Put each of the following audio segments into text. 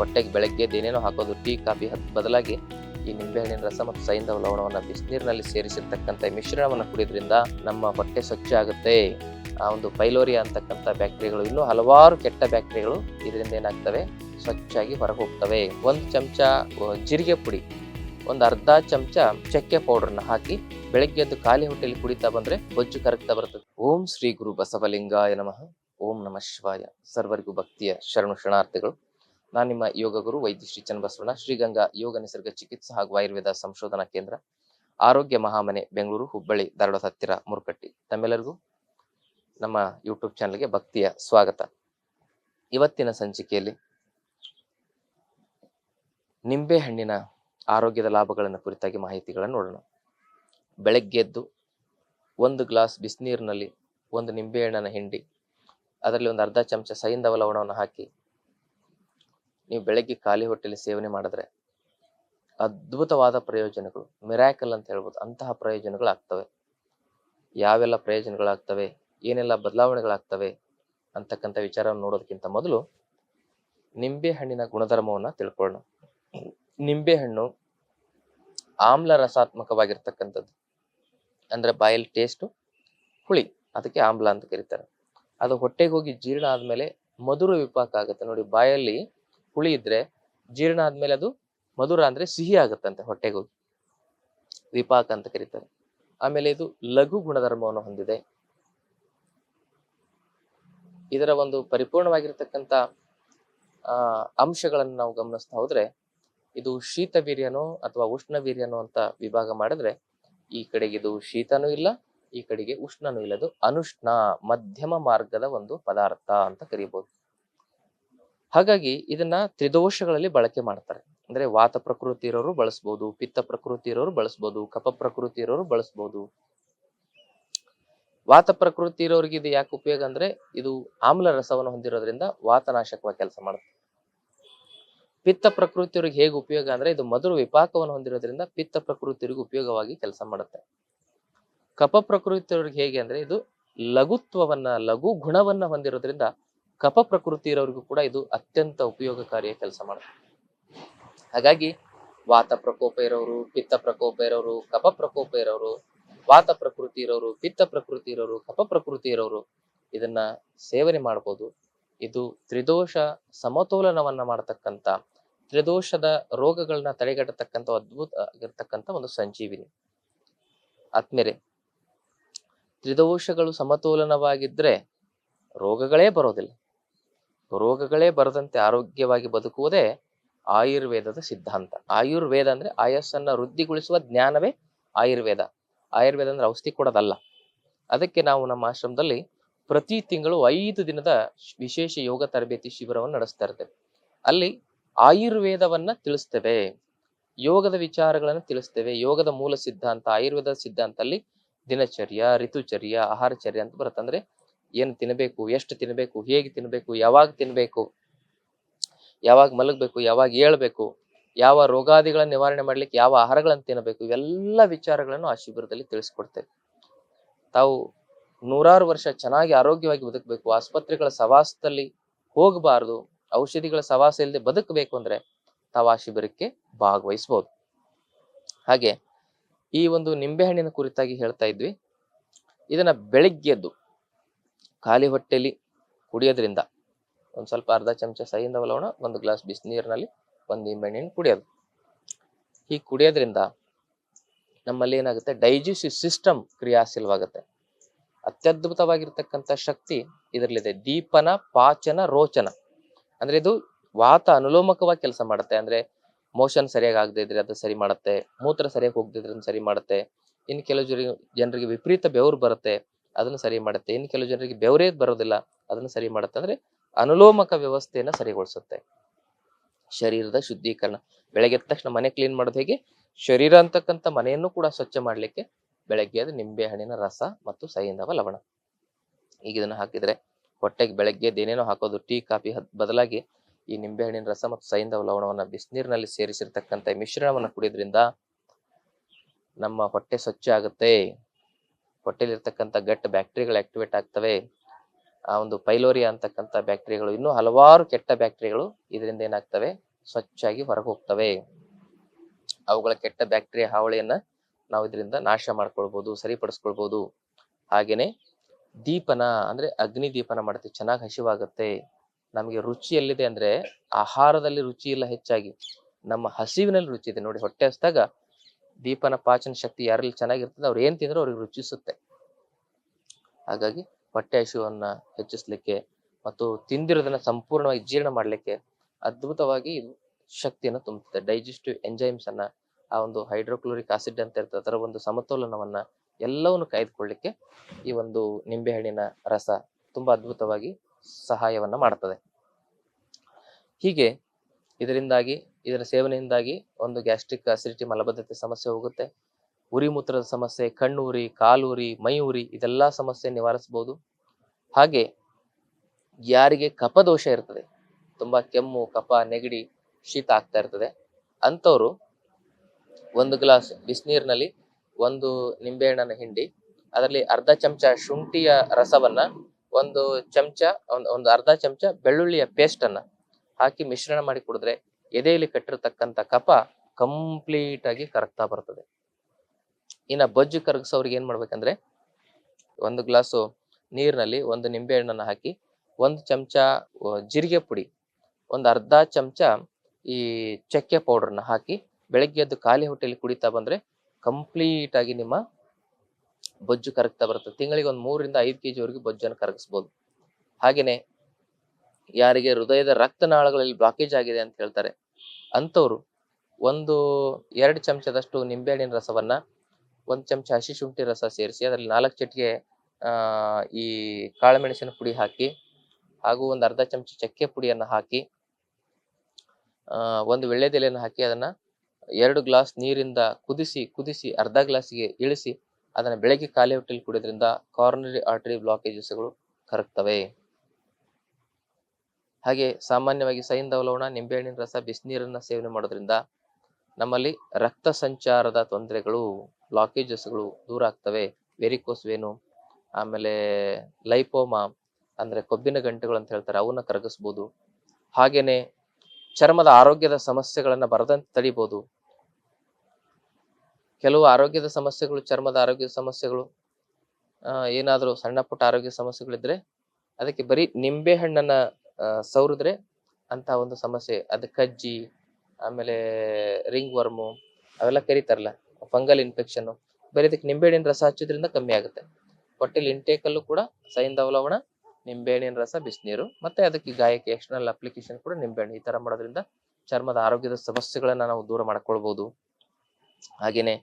ಹೊಟ್ಟೆಗೆ ಬೆಳಗ್ಗೆ ಏನೇನೋ ಹಾಕೋದು, ಟೀ, ಕಾಫಿ ಹತ್ತು ಬದಲಾಗಿ ಈ ನಿಂಬೆಹಣ್ಣಿನ ರಸ ಮತ್ತು ಸೈಂಧವ ಲವಣವನ್ನು ಬಿಸಿನೀರಿನಲ್ಲಿ ಸೇರಿಸಿರ್ತಕ್ಕಂಥ ಮಿಶ್ರಣವನ್ನು ಕುಡಿಯೋದ್ರಿಂದ ನಮ್ಮ ಹೊಟ್ಟೆ ಸ್ವಚ್ಛ ಆಗುತ್ತೆ. ಆ ಒಂದು ಪೈಲೋರಿಯಾ ಅಂತಕ್ಕಂಥ ಬ್ಯಾಕ್ಟೀರಿಯಾಗಳು ಇನ್ನೂ ಹಲವಾರು ಕೆಟ್ಟ ಬ್ಯಾಕ್ಟೀರಿಯಾಗಳು ಇದರಿಂದ ಏನಾಗ್ತವೆ? ಸ್ವಚ್ಛಾಗಿ ಹೊರಗೆ ಹೋಗ್ತವೆ ಒಂದು ಚಮಚ ಜೀರಿಗೆ ಪುಡಿ, ಒಂದು ಅರ್ಧ ಚಮಚ ಚಕ್ಕೆ ಪೌಡರ್ನ ಹಾಕಿ ಬೆಳಗ್ಗೆ ಎದ್ದು ಖಾಲಿ ಹೊಟ್ಟೆಯಲ್ಲಿ ಕುಡಿತಾ ಬಂದ್ರೆ ಬೊಜ್ಜು ಕರಗ್ತಾ ಬರ್ತದೆ. ಓಂ ಶ್ರೀ ಗುರು ಬಸವಲಿಂಗಾಯ ನಮಃ. ಓಂ ನಮಃ ಶಿವಾಯ. ಸರ್ವರಿಗೂ ಭಕ್ತಿಯ ಶರಣು ಶರಣಾರ್ಥಿಗಳು. ನಾನು ನಿಮ್ಮ ಯೋಗ ಗುರು ವೈದ್ಯ ಶ್ರೀ ಚನ್ನಬಸವಣ್ಣ, ಶ್ರೀಗಂಗಾ ಯೋಗ ನಿಸರ್ಗ ಚಿಕಿತ್ಸಾ ಹಾಗೂ ಆಯುರ್ವೇದ ಸಂಶೋಧನಾ ಕೇಂದ್ರ, ಆರೋಗ್ಯ ಮಹಾಮನೆ, ಬೆಂಗಳೂರು, ಹುಬ್ಬಳ್ಳಿ ದರಡ ಹತ್ತಿರ, ಮುರುಕಟ್ಟಿ. ತಮ್ಮೆಲ್ಲರಿಗೂ ನಮ್ಮ ಯೂಟ್ಯೂಬ್ ಚಾನಲ್ಗೆ ಭಕ್ತಿಯ ಸ್ವಾಗತ. ಇವತ್ತಿನ ಸಂಚಿಕೆಯಲ್ಲಿ ನಿಂಬೆ ಹಣ್ಣಿನ ಆರೋಗ್ಯದ ಲಾಭಗಳನ್ನು ಕುರಿತಾಗಿ ಮಾಹಿತಿಗಳನ್ನು ನೋಡೋಣ. ಬೆಳಗ್ಗೆ ಎದ್ದು ಒಂದು ಗ್ಲಾಸ್ ಬಿಸಿನೀರಿನಲ್ಲಿ ಒಂದು ನಿಂಬೆ ಹಿಂಡಿ, ಅದರಲ್ಲಿ ಒಂದು ಅರ್ಧ ಚಮಚ ಸೈಂಧವ ಲವಣವನ್ನು ಹಾಕಿ ನೀವು ಬೆಳಗ್ಗೆ ಖಾಲಿ ಹೊಟ್ಟೆಲಿ ಸೇವನೆ ಮಾಡಿದ್ರೆ ಅದ್ಭುತವಾದ ಪ್ರಯೋಜನಗಳು, ಮಿರಾಕಲ್ ಅಂತ ಹೇಳ್ಬೋದು, ಅಂತಹ ಪ್ರಯೋಜನಗಳಾಗ್ತವೆ. ಯಾವೆಲ್ಲ ಪ್ರಯೋಜನಗಳಾಗ್ತವೆ, ಏನೆಲ್ಲ ಬದಲಾವಣೆಗಳಾಗ್ತವೆ ಅಂತಕ್ಕಂಥ ವಿಚಾರವನ್ನು ನೋಡೋದಕ್ಕಿಂತ ಮೊದಲು ನಿಂಬೆ ಹಣ್ಣಿನ ಗುಣಧರ್ಮವನ್ನ ತಿಳ್ಕೊಳ್ಳೋಣ. ನಿಂಬೆ ಹಣ್ಣು ಆಮ್ಲ ರಸಾತ್ಮಕವಾಗಿರ್ತಕ್ಕಂಥದ್ದು. ಅಂದ್ರೆ ಬಾಯಲ್ಲಿ ಟೇಸ್ಟು ಹುಳಿ, ಅದಕ್ಕೆ ಆಮ್ಲ ಅಂತ ಕರೀತಾರೆ. ಅದು ಹೊಟ್ಟೆಗೆ ಹೋಗಿ ಜೀರ್ಣ ಆದಮೇಲೆ ಮಧುರ ವಿಪಾಕ ಆಗುತ್ತೆ. ನೋಡಿ, ಬಾಯಲ್ಲಿ ಹುಳಿ ಇದ್ರೆ ಜೀರ್ಣ ಆದ್ಮೇಲೆ ಅದು ಮಧುರ ಅಂದ್ರೆ ಸಿಹಿ ಆಗುತ್ತಂತೆ ಹೊಟ್ಟೆಗೆ ವಿಪಾಕ ಅಂತ ಕರೀತಾರೆ. ಆಮೇಲೆ ಇದು ಲಘು ಗುಣಧರ್ಮವನ್ನು ಹೊಂದಿದೆ. ಇದರ ಒಂದು ಪರಿಪೂರ್ಣವಾಗಿರ್ತಕ್ಕಂಥ ಅಂಶಗಳನ್ನು ನಾವು ಗಮನಿಸ್ತಾ ಹೋದ್ರೆ, ಇದು ಶೀತ ವೀರ್ಯನೋ ಅಥವಾ ಉಷ್ಣ ವೀರ್ಯನೋ ಅಂತ ವಿಭಾಗ ಮಾಡಿದ್ರೆ, ಈ ಕಡೆಗೆ ಇದು ಶೀತನೂ ಇಲ್ಲ, ಈ ಕಡೆಗೆ ಉಷ್ಣನೂ ಇಲ್ಲ. ಅದು ಅನುಷ್ಣ ಮಧ್ಯಮ ಮಾರ್ಗದ ಒಂದು ಪದಾರ್ಥ ಅಂತ ಕರೀಬಹುದು ಹಾಗಾಗಿ ಇದನ್ನ ತ್ರಿದೋಷಗಳಲ್ಲಿ ಬಳಕೆ ಮಾಡ್ತಾರೆ. ಅಂದ್ರೆ ವಾತ ಪ್ರಕೃತಿ ಇರೋರು ಬಳಸ್ಬೋದು, ಪಿತ್ತ ಪ್ರಕೃತಿ ಇರೋರು ಬಳಸ್ಬೋದು ಕಪ ಪ್ರಕೃತಿ ಇರೋರು ಬಳಸ್ಬೋದು. ವಾತ ಪ್ರಕೃತಿ ಇರೋರಿಗೆ ಇದು ಯಾಕೆ ಉಪಯೋಗ ಅಂದ್ರೆ ಇದು ಆಮ್ಲ ರಸವನ್ನು ಹೊಂದಿರೋದ್ರಿಂದ ವಾತನಾಶಕವಾಗಿ ಕೆಲಸ ಮಾಡುತ್ತೆ. ಪಿತ್ತ ಪ್ರಕೃತಿಯವ್ರಿಗೆ ಹೇಗೆ ಉಪಯೋಗ ಅಂದ್ರೆ ಇದು ಮಧುರ ವಿಪಾಕವನ್ನು ಹೊಂದಿರೋದ್ರಿಂದ ಪಿತ್ತ ಪ್ರಕೃತಿಯವ್ರಿಗೆ ಉಪಯೋಗವಾಗಿ ಕೆಲಸ ಮಾಡುತ್ತೆ. ಕಪ ಪ್ರಕೃತಿಯವ್ರಿಗೆ ಹೇಗೆ ಅಂದ್ರೆ ಇದು ಲಘುತ್ವವನ್ನ, ಲಘು ಗುಣವನ್ನ ಹೊಂದಿರೋದ್ರಿಂದ ಕಫ ಪ್ರಕೃತಿ ಇರೋರಿಗೂ ಕೂಡ ಇದು ಅತ್ಯಂತ ಉಪಯೋಗಕಾರಿಯ ಕೆಲಸ ಮಾಡುತ್ತೆ. ಹಾಗಾಗಿ ವಾತ ಪ್ರಕೋಪ ಇರೋರು, ಪಿತ್ತ ಪ್ರಕೋಪ ಇರೋರು, ಕಪ ಪ್ರಕೋಪ ಇರೋರು, ವಾತ ಪ್ರಕೃತಿ ಇರೋರು, ಪಿತ್ತ ಪ್ರಕೃತಿ ಇರೋರು, ಕಪ ಪ್ರಕೃತಿ ಇರೋರು ಇದನ್ನ ಸೇವನೆ ಮಾಡ್ಬೋದು. ಇದು ತ್ರಿದೋಷ ಸಮತೋಲನವನ್ನ ಮಾಡತಕ್ಕಂತ, ತ್ರಿದೋಷದ ರೋಗಗಳನ್ನ ತಡೆಗಟ್ಟತಕ್ಕಂತ ಅದ್ಭುತ ಆಗಿರ್ತಕ್ಕಂಥ ಒಂದು ಸಂಜೀವಿನಿ. ಆತ್ಮೇಲೆ ತ್ರಿದೋಷಗಳು ಸಮತೋಲನವಾಗಿದ್ರೆ ರೋಗಗಳೇ ಬರೋದಿಲ್ಲ. ರೋಗಗಳೇ ಬರದಂತೆ ಆರೋಗ್ಯವಾಗಿ ಬದುಕುವುದೇ ಆಯುರ್ವೇದದ ಸಿದ್ಧಾಂತ. ಆಯುರ್ವೇದ ಅಂದ್ರೆ ಆಯಸ್ಸನ್ನ ವೃದ್ಧಿಗೊಳಿಸುವ ಜ್ಞಾನವೇ ಆಯುರ್ವೇದ. ಆಯುರ್ವೇದ ಅಂದ್ರೆ ಔಷಧಿ ಕೊಡೋದಲ್ಲ. ಅದಕ್ಕೆ ನಾವು ನಮ್ಮ ಆಶ್ರಮದಲ್ಲಿ ಪ್ರತಿ ತಿಂಗಳು ಐದು ದಿನದ ವಿಶೇಷ ಯೋಗ ತರಬೇತಿ ಶಿಬಿರವನ್ನು ನಡೆಸ್ತಾ ಇರ್ತೇವೆ. ಅಲ್ಲಿ ಆಯುರ್ವೇದವನ್ನ ತಿಳಿಸ್ತೇವೆ, ಯೋಗದ ವಿಚಾರಗಳನ್ನು ತಿಳಿಸ್ತೇವೆ, ಯೋಗದ ಮೂಲ ಸಿದ್ಧಾಂತ, ಆಯುರ್ವೇದ ಸಿದ್ಧಾಂತ ಅಲ್ಲಿ ದಿನಚರ್ಯ, ಋತುಚರ್ಯ, ಆಹಾರಚರ್ಯ ಅಂತ ಬರುತ್ತೆ ಅಂದ್ರೆ ಏನು ತಿನ್ನಬೇಕು ಎಷ್ಟು ತಿನ್ನಬೇಕು ಹೇಗೆ ತಿನ್ನಬೇಕು ಯಾವಾಗ ತಿನ್ನಬೇಕು ಯಾವಾಗ ಮಲಗಬೇಕು, ಯಾವಾಗ ಏಳ್ಬೇಕು, ಯಾವ ರೋಗಾದಿಗಳ ನಿವಾರಣೆ ಮಾಡ್ಲಿಕ್ಕೆ ಯಾವ ಆಹಾರಗಳನ್ನು ತಿನ್ನಬೇಕು, ಇವೆಲ್ಲ ವಿಚಾರಗಳನ್ನು ಆ ಶಿಬಿರದಲ್ಲಿ ತಿಳಿಸ್ಕೊಡ್ತೇವೆ. ತಾವು ನೂರಾರು ವರ್ಷ ಚೆನ್ನಾಗಿ ಆರೋಗ್ಯವಾಗಿ ಬದುಕಬೇಕು, ಆಸ್ಪತ್ರೆಗಳ ಸವಾಸದಲ್ಲಿ ಹೋಗಬಾರದು, ಔಷಧಿಗಳ ಸವಾಸ ಇಲ್ಲದೆ ಬದುಕಬೇಕು ಅಂದ್ರೆ ತಾವು ಆ ಶಿಬಿರಕ್ಕೆ ಭಾಗವಹಿಸಬಹುದು ಹಾಗೆ ಈ ಒಂದು ನಿಂಬೆಹಣ್ಣಿನ ಕುರಿತಾಗಿ ಹೇಳ್ತಾ ಇದ್ವಿ. ಇದನ್ನ ಬೆಳಿಗ್ಗೆದ್ದು ಖಾಲಿ ಹೊಟ್ಟೆಲಿ ಕುಡಿಯೋದ್ರಿಂದ ಒಂದು ಸ್ವಲ್ಪ ಅರ್ಧ ಚಮಚ ಸಹಿಯಿಂದ ಲವಣ ಒಂದು ಗ್ಲಾಸ್ ಬಿಸಿನೀರಿನಲ್ಲಿ ಒಂದು ನಿಂಬೆಹಣ್ಣಿನ ಕುಡಿಯೋದು. ಹೀಗೆ ಕುಡಿಯೋದ್ರಿಂದ ನಮ್ಮಲ್ಲಿ ಏನಾಗುತ್ತೆ? Digestive system ಕ್ರಿಯಾಶೀಲವಾಗುತ್ತೆ. ಅತ್ಯದ್ಭುತವಾಗಿರ್ತಕ್ಕಂಥ ಶಕ್ತಿ ಇದರಲ್ಲಿದೆ. ದೀಪನ, ಪಾಚನ, ರೋಚನ. ಅಂದ್ರೆ ಇದು ವಾತ ಅನುಲೋಮಕವಾಗಿ ಕೆಲಸ ಮಾಡುತ್ತೆ. ಅಂದ್ರೆ ಮೋಷನ್ ಸರಿಯಾಗಿ ಆಗದೆ ಇದ್ರೆ ಅದು ಸರಿ ಮಾಡುತ್ತೆ. ಮೂತ್ರ ಸರಿಯಾಗಿ ಹೋಗದಿದ್ರೆ ಸರಿ ಮಾಡುತ್ತೆ. ಇನ್ನು ಕೆಲವು ಜನರಿಗೆ ವಿಪರೀತ ಬೆವರು ಬರುತ್ತೆ. ಅದನ್ನು ಸರಿ ಮಾಡುತ್ತೆ. ಇನ್ನು ಕೆಲವು ಜನರಿಗೆ ಬೆವರೇ ಬರೋದಿಲ್ಲ, ಅದನ್ನು ಸರಿ ಮಾಡುತ್ತೆ. ಅಂದ್ರೆ ಅನುಲೋಮಕ ವ್ಯವಸ್ಥೆಯನ್ನು ಸರಿಗೊಳಿಸುತ್ತೆ. ಶರೀರದ ಶುದ್ಧೀಕರಣ. ಬೆಳಗ್ಗೆ ಎದ್ದ ತಕ್ಷಣ ಮನೆ ಕ್ಲೀನ್ ಮಾಡೋದು ಹೇಗೆ? ಶರೀರ ಅಂತಕ್ಕಂಥ ಮನೆಯನ್ನು ಕೂಡ ಸ್ವಚ್ಛ ಮಾಡಲಿಕ್ಕೆ ಬೆಳಗ್ಗೆ ಅದು ನಿಂಬೆ ಹಣ್ಣಿನ ರಸ ಮತ್ತು ಸೈಂಧವ ಲವಣ. ಈಗ ಇದನ್ನು ಹಾಕಿದ್ರೆ ಹೊಟ್ಟೆಗೆ ಬೆಳಗ್ಗೆ ಏನೇನೋ ಹಾಕೋದು, ಟೀ, ಕಾಫಿ ಬದಲಾಗಿ ಈ ನಿಂಬೆ ಹಣ್ಣಿನ ರಸ ಮತ್ತು ಸೈಂಧವ ಲವಣವನ್ನು ಬಿಸಿನೀರಿನಲ್ಲಿ ಸೇರಿಸಿರ್ತಕ್ಕಂಥ ಮಿಶ್ರಣವನ್ನ ಕುಡಿಯೋದ್ರಿಂದ ನಮ್ಮ ಹೊಟ್ಟೆ ಸ್ವಚ್ಛ ಆಗುತ್ತೆ. ಹೊಟ್ಟೆಲಿರ್ತಕ್ಕಂಥ ಗಟ್ಟ ಬ್ಯಾಕ್ಟೀರಿಯಾಗಳು ಆಕ್ಟಿವೇಟ್ ಆಗ್ತವೆ. ಆ ಒಂದು ಪೈಲೋರಿಯಾ ಅಂತಕ್ಕಂಥ ಬ್ಯಾಕ್ಟೀರಿಯಾಗಳು, ಇನ್ನೂ ಹಲವಾರು ಕೆಟ್ಟ ಬ್ಯಾಕ್ಟೀರಿಯಾಗಳು ಇದರಿಂದ ಏನಾಗ್ತವೆ? ಸ್ವಚ್ಛಾಗಿ ಹೊರಗೆ ಹೋಗ್ತವೆ ಅವುಗಳ ಕೆಟ್ಟ ಬ್ಯಾಕ್ಟೀರಿಯಾ ಹಾವಳಿಯನ್ನ ನಾವು ಇದರಿಂದ ನಾಶ ಮಾಡ್ಕೊಳ್ಬಹುದು ಸರಿಪಡಿಸ್ಕೊಳ್ಬಹುದು ಹಾಗೇನೆ ದೀಪನ, ಅಂದ್ರೆ ಅಗ್ನಿ ದೀಪನ ಮಾಡ್ತೀವಿ ಚೆನ್ನಾಗಿ ಹಸಿವಾಗುತ್ತೆ. ನಮಗೆ ರುಚಿ ಎಲ್ಲಿದೆ ಅಂದ್ರೆ ಆಹಾರದಲ್ಲಿ ರುಚಿ ಇಲ್ಲ ಹೆಚ್ಚಾಗಿ. ನಮ್ಮ ಹಸಿವಿನಲ್ಲಿ ರುಚಿ ಇದೆ. ನೋಡಿ, ಹೊಟ್ಟೆ ಹಸ್ದಾಗ ದೀಪನ ಪಾಚನ ಶಕ್ತಿ ಯಾರಲ್ಲಿ ಚೆನ್ನಾಗಿರ್ತದೆ, ಅವ್ರು ಏನ್ ತಿಂದ್ರು ಅವ್ರಿಗೆ ರುಚಿಸುತ್ತೆ. ಹಾಗಾಗಿ ಹೊಟ್ಟೆ ಹಸಿವನ್ನ ಹೆಚ್ಚಿಸ್ಲಿಕ್ಕೆ ಮತ್ತು ತಿಂದಿರೋದನ್ನ ಸಂಪೂರ್ಣವಾಗಿ ಜೀರ್ಣ ಮಾಡ್ಲಿಕ್ಕೆ ಅದ್ಭುತವಾಗಿ ಶಕ್ತಿಯನ್ನು ತುಂಬುತ್ತೆ. ಡೈಜೆಸ್ಟಿವ್ ಎಂಜೈಮ್ಸ್ ಅನ್ನ, ಆ ಒಂದು ಹೈಡ್ರೋಕ್ಲೋರಿಕ್ ಆಸಿಡ್ ಅಂತ ಇರ್ತದೆ, ಅದರ ಒಂದು ಸಮತೋಲನವನ್ನ ಎಲ್ಲವನ್ನು ಕಾಯ್ದುಕೊಳ್ಳಿಕ್ಕೆ ಈ ಒಂದು ನಿಂಬೆಹಣ್ಣಿನ ರಸ ತುಂಬಾ ಅದ್ಭುತವಾಗಿ ಸಹಾಯವನ್ನ ಮಾಡ್ತದೆ. ಹೀಗೆ ಇದರಿಂದಾಗಿ ಇದರ ಸೇವನೆಯಿಂದಾಗಿ ಒಂದು ಗ್ಯಾಸ್ಟ್ರಿಕ್ ಅಸಿಡಿಟಿ ಮಲಬದ್ಧತೆ ಸಮಸ್ಯೆ ಹೋಗುತ್ತೆ. ಉರಿ ಮೂತ್ರದ ಸಮಸ್ಯೆ ಕಣ್ಣು ಉರಿ ಕಾಲು ಉರಿ ಮೈ ಉರಿ ಇದೆಲ್ಲ ಸಮಸ್ಯೆ ನಿವಾರಿಸಬಹುದು. ಹಾಗೆ ಯಾರಿಗೆ ಕಫದೋಷ ಇರ್ತದೆ, ತುಂಬಾ ಕೆಮ್ಮು, ಕಫ, ನೆಗಡಿ, ಶೀತ ಆಗ್ತಾ ಇರ್ತದೆ, ಅಂಥವ್ರು ಒಂದು ಗ್ಲಾಸ್ ಬಿಸಿನೀರಿನಲ್ಲಿ ಒಂದು ನಿಂಬೆಹಣ್ಣನ್ನು ಹಿಂಡಿ, ಅದರಲ್ಲಿ ಅರ್ಧ ಚಮಚ ಶುಂಠಿಯ ರಸವನ್ನ, ಒಂದು ಚಮಚ, ಒಂದು ಒಂದು ಅರ್ಧ ಚಮಚ ಬೆಳ್ಳುಳ್ಳಿಯ ಪೇಸ್ಟ್ ಅನ್ನ ಹಾಕಿ ಮಿಶ್ರಣ ಮಾಡಿ ಕುಡಿದ್ರೆ ಎದೆಯಲ್ಲಿ ಕಟ್ಟಿರ್ತಕ್ಕಂಥ ಕಪ ಕಂಪ್ಲೀಟ್ ಆಗಿ ಕರಗ್ತಾ ಬರ್ತದೆ. ಇನ್ನ ಬೊಜ್ಜು ಕರಗಿಸೋರಿಗೆ ಏನ್ ಮಾಡ್ಬೇಕಂದ್ರೆ, ಒಂದು ಗ್ಲಾಸು ನೀರಿನಲ್ಲಿ ಒಂದು ನಿಂಬೆ ಹಣ್ಣನ್ನು ಹಾಕಿ, ಒಂದು ಚಮಚ ಜೀರಿಗೆ ಪುಡಿ, ಒಂದು ಅರ್ಧ ಚಮಚ ಈ ಚಕ್ಕೆ ಪೌಡರ್ನ ಹಾಕಿ ಬೆಳಗ್ಗೆ ಎದ್ದು ಖಾಲಿ ಹೊಟ್ಟೆಯಲ್ಲಿ ಕುಡಿತಾ ಬಂದ್ರೆ ಕಂಪ್ಲೀಟ್ ಆಗಿ ನಿಮ್ಮ ಬೊಜ್ಜು ಕರಗ್ತಾ ಬರುತ್ತೆ. ತಿಂಗಳಿಗೆ ಒಂದು ಮೂರರಿಂದ ಐದು ಕೆ ವರೆಗೂ ಬೊಜ್ಜನ್ನು ಕರಗಿಸ್ಬೋದು. ಹಾಗೇನೆ ಯಾರಿಗೆ ಹೃದಯದ ರಕ್ತನಾಳಗಳಲ್ಲಿ ಬ್ಲಾಕೇಜ್ ಆಗಿದೆ ಅಂತ ಹೇಳ್ತಾರೆ. ಅಂಥವ್ರು ಒಂದು ಎರಡು ಚಮಚದಷ್ಟು ನಿಂಬೆಹಣ್ಣಿನ ರಸವನ್ನ, ಒಂದು ಚಮಚ ಹಸಿ ಶುಂಠಿ ರಸ ಸೇರಿಸಿ, ಅದರಲ್ಲಿ ನಾಲ್ಕು ಚಟಿಗೆ ಈ ಕಾಳುಮೆಣಸಿನ ಪುಡಿ ಹಾಕಿ, ಹಾಗೂ ಒಂದು ಅರ್ಧ ಚಮಚ ಚಕ್ಕೆ ಪುಡಿಯನ್ನು ಹಾಕಿ ಒಂದು ವಿಳ್ಳೆದೆಲೆಯನ್ನು ಹಾಕಿ ಅದನ್ನ ಎರಡು ಗ್ಲಾಸ್ ನೀರಿಂದ ಕುದಿಸಿ ಕುದಿಸಿ, ಅರ್ಧ ಗ್ಲಾಸ್ಗೆ ಇಳಿಸಿ, ಅದನ್ನ ಬೆಳಗ್ಗೆ ಖಾಲಿ ಹೊಟ್ಟೆಲಿ ಕುಡಿಯೋದ್ರಿಂದ ಕಾರ್ನರಿ ಆರ್ಟರಿ ಬ್ಲಾಕೇಜಸ್ಗಳು ಕರಗ್ತವೆ. ಹಾಗೆ ಸಾಮಾನ್ಯವಾಗಿ ಸೈಂಧವ ಲವಣ ನಿಂಬೆಹಣ್ಣಿನ ರಸ, ಬಿಸಿನೀರನ್ನ ಸೇವನೆ ಮಾಡೋದ್ರಿಂದ ನಮ್ಮಲ್ಲಿ ರಕ್ತ ಸಂಚಾರದ ತೊಂದರೆಗಳು ಬ್ಲಾಕೇಜಸ್ಗಳು ದೂರ ಆಗ್ತವೆ. ವೆರಿಕೋಸ್ ವೇನು, ಆಮೇಲೆ ಲೈಪೋಮಾ ಅಂದ್ರೆ ಕೊಬ್ಬಿನ ಗಂಟೆಗಳು ಅಂತ ಹೇಳ್ತಾರೆ, ಅವನ್ನ ಕರಗಿಸ್ಬೋದು. ಹಾಗೇನೆ ಚರ್ಮದ ಆರೋಗ್ಯದ ಸಮಸ್ಯೆಗಳನ್ನು ಬರದಂತೆ ತಡಿಬೋದು. ಕೆಲವು ಆರೋಗ್ಯದ ಸಮಸ್ಯೆಗಳು, ಚರ್ಮದ ಆರೋಗ್ಯದ ಸಮಸ್ಯೆಗಳು ಏನಾದರೂ ಸಣ್ಣ ಪುಟ್ಟ ಆರೋಗ್ಯ ಸಮಸ್ಯೆಗಳಿದ್ರೆ ಅದಕ್ಕೆ ಬರೀ ನಿಂಬೆ ಹಣ್ಣನ್ನ ಸವರಿದ್ರೆ ಅಂತ ಒಂದು ಸಮಸ್ಯೆ. ಅದು ಕಜ್ಜಿ, ಆಮೇಲೆ ರಿಂಗ್ ವರ್ಮು ಅವೆಲ್ಲ ಕರೀತಾರಲ್ಲ, ಫಂಗಲ್ ಇನ್ಫೆಕ್ಷನ್. ಬರೀ ಇದಕ್ಕೆ ನಿಂಬೆಹಣ್ಣಿನ ರಸ ಹಚ್ಚೋದ್ರಿಂದ ಕಮ್ಮಿ ಆಗುತ್ತೆ. ಹೊಟ್ಟೆಲಿ ಇಂಟೇಕಲ್ಲೂ ಕೂಡ ಸೈಂಧವ ಲವಣ ನಿಂಬೆಹಣ್ಣಿನ ರಸ, ಬಿಸಿನೀರು, ಮತ್ತೆ ಅದಕ್ಕೆ ಗಾಯಕ್ಕೆ ಎಕ್ಸ್ಟರ್ನಲ್ ಅಪ್ಲಿಕೇಶನ್ ಕೂಡ ನಿಂಬೆಹಣ್ಣು. ಈ ತರ ಮಾಡೋದ್ರಿಂದ ಚರ್ಮದ ಆರೋಗ್ಯದ ಸಮಸ್ಯೆಗಳನ್ನ ನಾವು ದೂರ ಮಾಡ್ಕೊಳ್ಬಹುದು ಹಾಗೇನೆ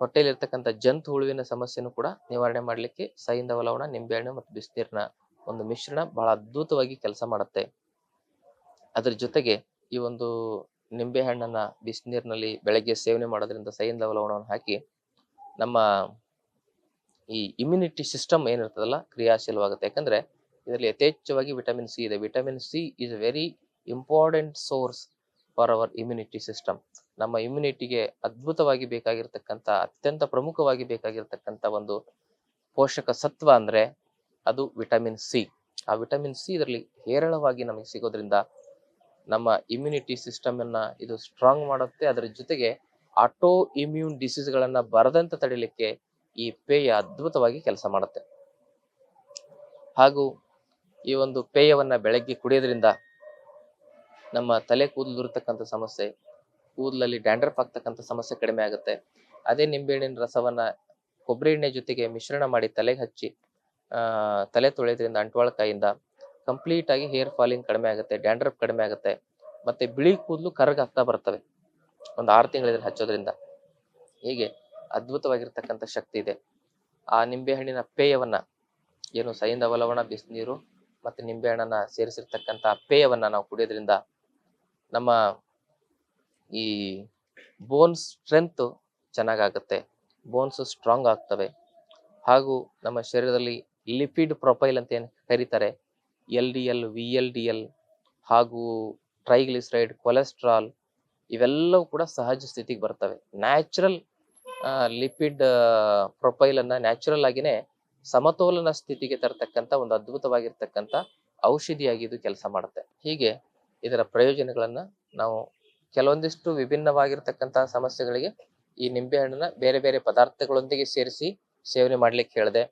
ಹೊಟ್ಟೆಲಿ ಇರ್ತಕ್ಕಂಥ ಜಂತು ಹುಳುವಿನ ಸಮಸ್ಯೆನೂ ಕೂಡ ನಿವಾರಣೆ ಮಾಡ್ಲಿಕ್ಕೆ ಸೈಂಧವ ಲವಣ ನಿಂಬೆಹಣ್ಣು ಮತ್ತು ಬಿಸಿನೀರಿನ ಒಂದು ಮಿಶ್ರಣ ಬಹಳ ಅದ್ಭುತವಾಗಿ ಕೆಲಸ ಮಾಡುತ್ತೆ. ಅದ್ರ ಜೊತೆಗೆ ಈ ಒಂದು ನಿಂಬೆ ಹಣ್ಣನ್ನ ಬಿಸಿನೀರಿನಲ್ಲಿ ಬೆಳಗ್ಗೆ ಸೇವನೆ ಮಾಡೋದ್ರಿಂದ ಸೈಂಧವ ಲವಣವನ್ನು ಹಾಕಿ ನಮ್ಮ ಈ ಇಮ್ಯುನಿಟಿ ಸಿಸ್ಟಮ್ ಏನಿರ್ತದಲ್ಲ ಕ್ರಿಯಾಶೀಲವಾಗುತ್ತೆ. ಯಾಕಂದ್ರೆ ಇದರಲ್ಲಿ ಯಥೇಚ್ಛವಾಗಿ ವಿಟಮಿನ್ ಸಿ ಇದೆ. Vitamin C is very important source for our immunity system ನಮ್ಮ ಇಮ್ಯುನಿಟಿಗೆ ಅದ್ಭುತವಾಗಿ ಬೇಕಾಗಿರ್ತಕ್ಕಂಥ, ಅತ್ಯಂತ ಪ್ರಮುಖವಾಗಿ ಬೇಕಾಗಿರ್ತಕ್ಕಂಥ ಒಂದು ಪೋಷಕ ಸತ್ವ ಅಂದ್ರೆ ಅದು ವಿಟಮಿನ್ ಸಿ. ಆ ವಿಟಮಿನ್ ಸಿ ಇದರಲ್ಲಿ ಹೇರಳವಾಗಿ ನಮಗೆ ಸಿಗೋದ್ರಿಂದ ನಮ್ಮ ಇಮ್ಯುನಿಟಿ ಸಿಸ್ಟಮ್ ಅನ್ನ ಇದು ಸ್ಟ್ರಾಂಗ್ ಮಾಡುತ್ತೆ. ಅದರ ಜೊತೆಗೆ ಆಟೋ ಇಮ್ಯೂನ್ ಡಿಸೀಸ್ಗಳನ್ನ ಬರದಂತ ತಡಿಲಿಕ್ಕೆ ಈ ಪೇಯ ಅದ್ಭುತವಾಗಿ ಕೆಲಸ ಮಾಡುತ್ತೆ. ಹಾಗೂ ಈ ಒಂದು ಪೇಯವನ್ನ ಬೆಳಗ್ಗೆ ಕುಡಿಯೋದ್ರಿಂದ ನಮ್ಮ ತಲೆ ಕೂದಲು ಇರತಕ್ಕಂಥ ಸಮಸ್ಯೆ, ಕೂದಲಲ್ಲಿ ಡ್ಯಾಂಡ್ರಫ್ ಆಗ್ತಕ್ಕಂಥ ಸಮಸ್ಯೆ ಕಡಿಮೆ ಆಗುತ್ತೆ. ಅದೇ ನಿಂಬೆಹಣ್ಣಿನ ರಸವನ್ನ ಕೊಬ್ಬರಿ ಎಣ್ಣೆ ಜೊತೆಗೆ ಮಿಶ್ರಣ ಮಾಡಿ ತಲೆಗೆ ಹಚ್ಚಿ ತಲೆ ತೊಳೆಯೋದ್ರಿಂದ ಅಂಟ್ವಾಳಕಾಯಿಂದ ಕಂಪ್ಲೀಟ್ ಆಗಿ ಹೇರ್ ಫಾಲಿಂಗ್ ಕಡಿಮೆ ಆಗುತ್ತೆ ಡ್ಯಾಂಡ್ರಫ್ ಕಡಿಮೆ ಆಗುತ್ತೆ, ಮತ್ತೆ ಬಿಳಿ ಕೂದಲು ಕರಗಾಗ್ತಾ ಬರ್ತವೆ. ಒಂದು ಆರು ತಿಂಗಳಿದ್ರೆ ಹಚ್ಚೋದ್ರಿಂದ. ಹೀಗೆ ಅದ್ಭುತವಾಗಿರ್ತಕ್ಕಂಥ ಶಕ್ತಿ ಇದೆ. ಆ ನಿಂಬೆಹಣ್ಣಿನ ಪೇಯವನ್ನ, ಏನು ಸೈಂಧವ ಲವಣ ಬಿಸಿನೀರು ಮತ್ತೆ ನಿಂಬೆಹಣ್ಣನ್ನ ಸೇರಿಸಿರ್ತಕ್ಕಂಥ ಪೇಯವನ್ನ ನಾವು ಕುಡಿಯೋದ್ರಿಂದ ನಮ್ಮ ಈ ಬೋನ್ಸ್ ಸ್ಟ್ರೆಂತ್ ಚೆನ್ನಾಗಾಗುತ್ತೆ ಬೋನ್ಸ್ ಸ್ಟ್ರಾಂಗ್ ಆಗ್ತವೆ. ಹಾಗೂ ನಮ್ಮ ಶರೀರದಲ್ಲಿ ಲಿಪಿಡ್ ಪ್ರೊಫೈಲ್ ಅಂತ ಏನು ಕರೀತಾರೆ? L D L, V L D L ಹಾಗೂ ಟ್ರೈಗ್ಲಿಸರೈಡ್, ಕೊಲೆಸ್ಟ್ರಾಲ್ ಇವೆಲ್ಲವೂ ಕೂಡ ಸಹಜ ಸ್ಥಿತಿಗೆ ಬರ್ತವೆ. ನ್ಯಾಚುರಲ್ ಲಿಪಿಡ್ ಪ್ರೊಫೈಲ್ ಅನ್ನ ನ್ಯಾಚುರಲ್ ಆಗಿನೇ ಸಮತೋಲನ ಸ್ಥಿತಿಗೆ ತರತಕ್ಕಂಥ ಒಂದು ಅದ್ಭುತವಾಗಿರ್ತಕ್ಕಂಥ ಔಷಧಿಯಾಗಿ ಇದು ಕೆಲಸ ಮಾಡುತ್ತೆ. ಹೀಗೆ ಇದರ ಪ್ರಯೋಜನಗಳನ್ನು ನಾವು ಕೆಲವೊಂದಿಷ್ಟು ವಿಭಿನ್ನವಾಗಿರ್ತಕ್ಕಂತಹ ಸಮಸ್ಯೆಗಳಿಗೆ ಈ ನಿಂಬೆಹಣ್ಣನ್ನ ಬೇರೆ ಬೇರೆ ಪದಾರ್ಥಗಳೊಂದಿಗೆ ಸೇರಿಸಿ ಸೇವನೆ ಮಾಡ್ಲಿಕ್ಕೆ ಹೇಳಿದೆ.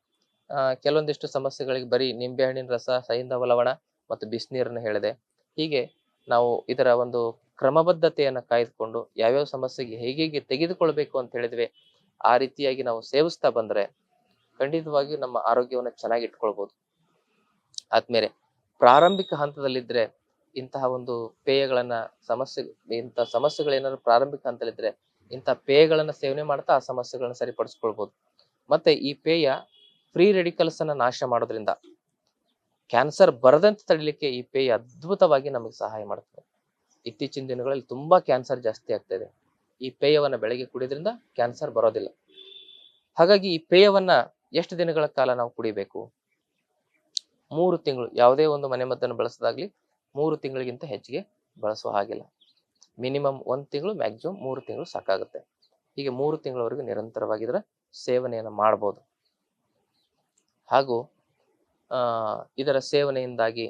ಕೆಲವೊಂದಿಷ್ಟು ಸಮಸ್ಯೆಗಳಿಗೆ ಬರೀ ನಿಂಬೆಹಣ್ಣಿನ ರಸ ಸೈಂಧವ ಲವಣ ಮತ್ತು ಬಿಸಿನೀರನ್ನ ಹೇಳಿದೆ. ಹೀಗೆ ನಾವು ಇದರ ಒಂದು ಕ್ರಮಬದ್ಧತೆಯನ್ನ ಕಾಯ್ದುಕೊಂಡು ಯಾವ್ಯಾವ ಸಮಸ್ಯೆಗೆ ಹೇಗೆ ಹೇಗೆ ತೆಗೆದುಕೊಳ್ಬೇಕು ಅಂತ ಹೇಳಿದ್ವಿ, ಆ ರೀತಿಯಾಗಿ ನಾವು ಸೇವಿಸ್ತಾ ಬಂದ್ರೆ ಖಂಡಿತವಾಗಿ ನಮ್ಮ ಆರೋಗ್ಯವನ್ನು ಚೆನ್ನಾಗಿ ಇಟ್ಕೊಳ್ಬಹುದು ಆದ್ಮೇಲೆ ಪ್ರಾರಂಭಿಕ ಹಂತದಲ್ಲಿದ್ರೆ ಇಂತಹ ಒಂದು ಪೇಯಗಳನ್ನ ಸಮಸ್ಯೆ, ಇಂಥ ಸಮಸ್ಯೆಗಳೇನಾದ್ರು ಪ್ರಾರಂಭಿಕ ಹಂತದಲ್ಲಿದ್ರೆ ಇಂಥ ಪೇಯಗಳನ್ನ ಸೇವನೆ ಮಾಡ್ತಾ ಆ ಸಮಸ್ಯೆಗಳನ್ನ ಸರಿಪಡಿಸ್ಕೊಳ್ಬಹುದು ಮತ್ತೆ ಈ ಪೇಯ ಫ್ರೀ ರೆಡಿಕಲ್ಸ್ ಅನ್ನ ನಾಶ ಮಾಡೋದ್ರಿಂದ ಕ್ಯಾನ್ಸರ್ ಬರದಂತೆ ತಡಿಲಿಕ್ಕೆ ಈ ಪೇಯ ಅದ್ಭುತವಾಗಿ ನಮಗೆ ಸಹಾಯ ಮಾಡುತ್ತದೆ ಇತ್ತೀಚಿನ ದಿನಗಳಲ್ಲಿ ತುಂಬಾ ಕ್ಯಾನ್ಸರ್ ಜಾಸ್ತಿ ಆಗ್ತಾ ಇದೆ. ಈ ಪೇಯವನ್ನ ಬೆಳಗ್ಗೆ ಕುಡಿಯೋದ್ರಿಂದ ಕ್ಯಾನ್ಸರ್ ಬರೋದಿಲ್ಲ. ಹಾಗಾಗಿ ಈ ಪೇಯವನ್ನ ಎಷ್ಟು ದಿನಗಳ ಕಾಲ ನಾವು ಕುಡಿಬೇಕು? ಮೂರು ತಿಂಗಳು, ಯಾವುದೇ ಒಂದು ಮನೆಮದ್ದನ್ನು ಬಳಸೋದಾಗ್ಲಿ ಮೂರು ತಿಂಗಳಿಗಿಂತ ಹೆಚ್ಚಿಗೆ ಬಳಸುವ ಹಾಗಿಲ್ಲ. ಮಿನಿಮಮ್ ಒಂದು ತಿಂಗಳು, ಮ್ಯಾಕ್ಸಿಮಮ್ ಮೂರು ತಿಂಗಳು ಸಾಕಾಗುತ್ತೆ. ಹೀಗೆ ಮೂರು ತಿಂಗಳವರೆಗೂ ನಿರಂತರವಾಗಿದ್ರೆ ಸೇವನೆಯನ್ನು ಮಾಡಬಹುದು ಹಾಗೂ ಇದರ ಸೇವನೆಯಿಂದಾಗಿ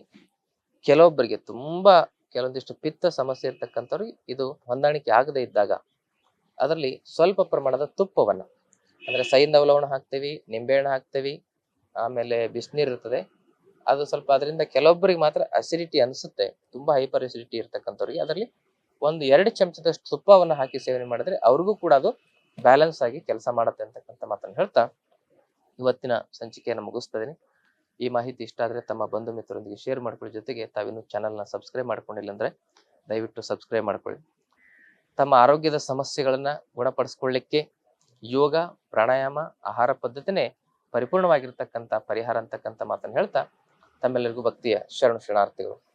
ಕೆಲವೊಬ್ಬರಿಗೆ ತುಂಬಾ ಕೆಲವೊಂದಿಷ್ಟು ಪಿತ್ತ ಸಮಸ್ಯೆ ಇರ್ತಕ್ಕಂಥವ್ರಿಗೆ ಇದು ಹೊಂದಾಣಿಕೆ ಆಗದೇ ಇದ್ದಾಗ ಅದರಲ್ಲಿ ಸ್ವಲ್ಪ ಪ್ರಮಾಣದ ತುಪ್ಪವನ್ನು, ಅಂದ್ರೆ ಸೈಂಧವ ಲವಣ ಹಾಕ್ತೀವಿ, ನಿಂಬೆಹಣ್ಣು ಹಾಕ್ತೀವಿ, ಆಮೇಲೆ ಬಿಸಿನೀರು ಇರ್ತದೆ. ಅದು ಸ್ವಲ್ಪ ಅದರಿಂದ ಕೆಲವೊಬ್ಬರಿಗೆ ಮಾತ್ರ ಅಸಿಡಿಟಿ ಅನಿಸುತ್ತೆ. ತುಂಬಾ ಹೈಪರ್ ಅಸಿಡಿಟಿ ಇರ್ತಕ್ಕಂಥವ್ರಿಗೆ. ಅದರಲ್ಲಿ ಒಂದು ಎರಡು ಚಮಚದಷ್ಟು ತುಪ್ಪವನ್ನು ಹಾಕಿ ಸೇವನೆ ಮಾಡಿದ್ರೆ ಅವ್ರಿಗೂ ಕೂಡ ಅದು ಬ್ಯಾಲೆನ್ಸ್ ಆಗಿ ಕೆಲಸ ಮಾಡುತ್ತೆ ಅಂತಕ್ಕಂಥ ಮಾತನ್ನು ಹೇಳ್ತಾ ಇವತ್ತಿನ ಸಂಚಿಕೆಯನ್ನು ಮುಗಿಸ್ತಾ ಈ ಮಾಹಿತಿ ಇಷ್ಟ ಆದರೆ ತಮ್ಮ ಬಂಧು ಮಿತ್ರರೊಂದಿಗೆ ಶೇರ್ ಮಾಡ್ಕೊಳ್ಳಿ. ಜೊತೆಗೆ ತಾವಿನ್ನೂ ಚಾನಲ್ನ ಸಬ್ಸ್ಕ್ರೈಬ್ ಮಾಡ್ಕೊಂಡಿಲ್ಲ ಅಂದರೆ ದಯವಿಟ್ಟು ಸಬ್ಸ್ಕ್ರೈಬ್ ಮಾಡ್ಕೊಳ್ಳಿ. ತಮ್ಮ ಆರೋಗ್ಯದ ಸಮಸ್ಯೆಗಳನ್ನು ಗುಣಪಡಿಸ್ಕೊಳ್ಳಿಕ್ಕೆ ಯೋಗ, ಪ್ರಾಣಾಯಾಮ, ಆಹಾರ ಪದ್ಧತಿನೇ ಪರಿಪೂರ್ಣವಾಗಿರ್ತಕ್ಕಂಥ ಪರಿಹಾರ ಅಂತಕ್ಕಂಥ ಮಾತನ್ನು ಹೇಳ್ತಾ ತಮ್ಮೆಲ್ಲರಿಗೂ ಭಕ್ತಿಯ ಶರಣ ಶರಣಾರ್ಥಿಗಳು.